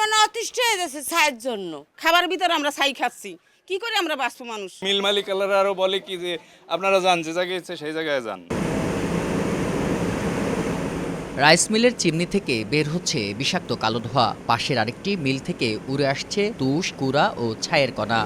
মানে অতিষ্ঠ হয়ে যাচ্ছে ছায়ের জন্য। খাবার ভিতরে আমরা ছাই খাচ্ছি। কি করে আমরা বাঁচবো মানুষ? মিল মালিকালারা আরও বলে কি যে আপনারা যান যে জায়গায় ইচ্ছে সেই জায়গায় যান। রাইস মিলের চিমনি থেকে বের হচ্ছে বিষাক্ত কালো ধোয়া। পাশের আরেকটি মিল থেকে উড়ে আসছে তুষ কুড়া ও ছায়ের কণা।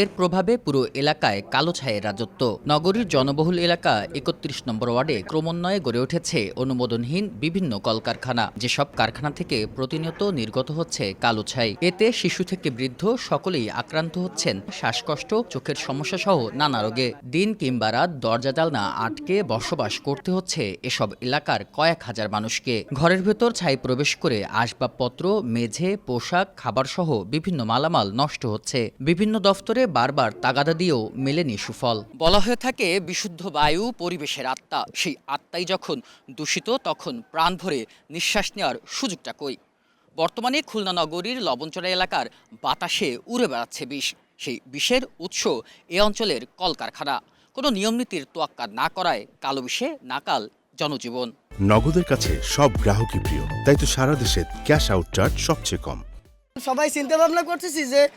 এর প্রভাবে পুরো এলাকায় কালো ছায়ের রাজত্ব। নগরীর জনবহুল এলাকা একত্রিশ নম্বর ওয়ার্ডে ক্রমান্বয়ে গড়ে উঠেছে অনুমোদনহীন বিভিন্ন কলকারখানা। যেসব কারখানা থেকে প্রতিনিয়ত নির্গত হচ্ছে কালো ছাই, এতে শিশু থেকে বৃদ্ধ সকলেই আক্রান্ত হচ্ছেন। শ্বাসকষ্ট, চোখের সমস্যা সহ নানা রোগে। দিন কিংবা রাত দরজা জালনা আটকে বসবাস করতে হচ্ছে এসব এলাকার কয়েক হাজার মানুষকে। ঘরের ভেতর ছাই প্রবেশ করে আসবাবপত্র, মেঝে, পোশাক, খাবারসহ বিভিন্ন মালামাল নষ্ট হচ্ছে। বিভিন্ন দফতরে বারবার তাগাদা দিয়েও মেলেনি সুফল। বলা হয়ে থাকে বিশুদ্ধ বায়ু পরিবেশের আত্মা। সেই আত্মাই যখন দূষিত তখন প্রাণ ভরে নিঃশ্বাস নেওয়ার সুযোগটা কই? বর্তমানে খুলনা নগরীর লবণচড়া এলাকার বাতাসে উড়ে বেড়াচ্ছে বিষ। সেই বিষের উৎস এ অঞ্চলের কলকারখানা। কোনো নিয়মনীতির তোয়াক্কা না করায় কালো বিষে নাকাল জনজীবন। নগদের কাছে সব গ্রাহকই প্রিয় তাই তো সারা দেশে ক্যাশ আউট চার্জ সবচেয়ে কম। সবাই চিন্তা ভাবনা করতেছি যে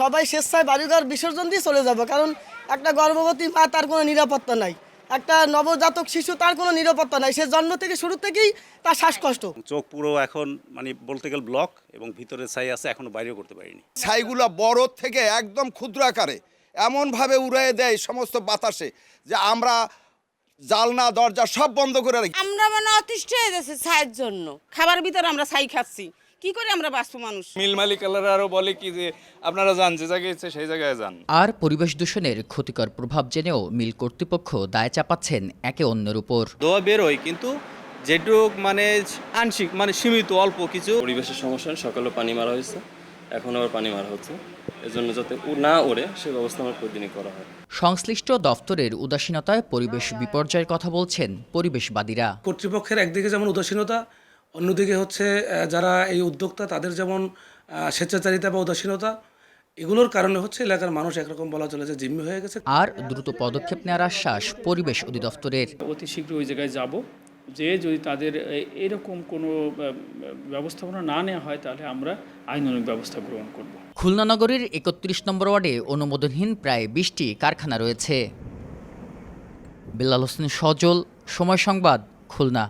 সবাই স্বেচ্ছায় বাড়িঘর বিসর্জন দিয়ে চলে যাব। কারণ একটা গর্ভবতী মা তার কোনো নিরাপত্তা নাই। একটা নবজাতক শিশু তার কোনো নিরাপত্তা নাই। সে জন্ম থেকে শুরু থেকেই তার শ্বাসকষ্ট। চোখ পুরো এখন মানে বলতে গেলে ব্লক এবং ভিতরে ছাই আছে এখনও বাইরেও করতে পারিনি। ছাইগুলো বড় থেকে একদম ক্ষুদ্র আকারে এমনভাবে উড়িয়ে দেয় সমস্ত বাতাসে যে আমরা জালনা দরজা সব বন্ধ করে রাখি। আমরা মানে অতিষ্ঠ হয়ে গেছে ছায়ের জন্য। খাবার ভিতরে আমরা ছাই খাচ্ছি। কি করে আমরা বাঁচবো মানুষ? মিল মালিকালারা আরও বলে কি যে আপনারা যান যে জায়গায় ইচ্ছে সেই জায়গায় যান। আর পরিবেশ দূষণের ক্ষতিকর প্রভাব জেনেও মিল কর্তৃপক্ষ দায় চাপাচ্ছেন একে অন্যের উপর। দোয়া বেরোয় কিন্তু যেটুক মানে আংশিক মানে সীমিত অল্প কিছু। পরিবেশের সমস্যা সকালে পানি মারা হয়েছে এখন আবার পানি মারা হচ্ছে। এজন্য যাতে না ওড়ে সে ব্যবস্থা আমার প্রতিদিনই করা হয়। সংশ্লিষ্ট দফতরের উদাসীনতায় পরিবেশ বিপর্যয়ের কথা বলছেন পরিবেশবাদীরা। কর্তৃপক্ষের একদিকে যেমন উদাসীনতা অন্যদিকে হচ্ছে যারা এই উদ্যোক্তা তাদের যেমন স্বেচ্ছাচারিতা বা উদাসীনতা এগুলোর কারণে হচ্ছে এলাকার মানুষ একরকম বলা চলে যে জিম্মি হয়ে গেছে। আর দ্রুত পদক্ষেপ নেওয়ার আশ্বাস পরিবেশ অধিদপ্তরের। অতি শীঘ্র ওই জায়গায় যাব। যে যদি তাদের এরকম কোনো ব্যবস্থাপনা না নেওয়া হয় তাহলে আমরা আইনানুগ ব্যবস্থা গ্রহণ করব। খুলনা নগরীর একত্রিশ নম্বর ওয়ার্ডে অনুমোদনহীন প্রায় বিশটি কারখানা রয়েছে। বিল্লাল হোসেন সজল সময় সংবাদ খুলনা।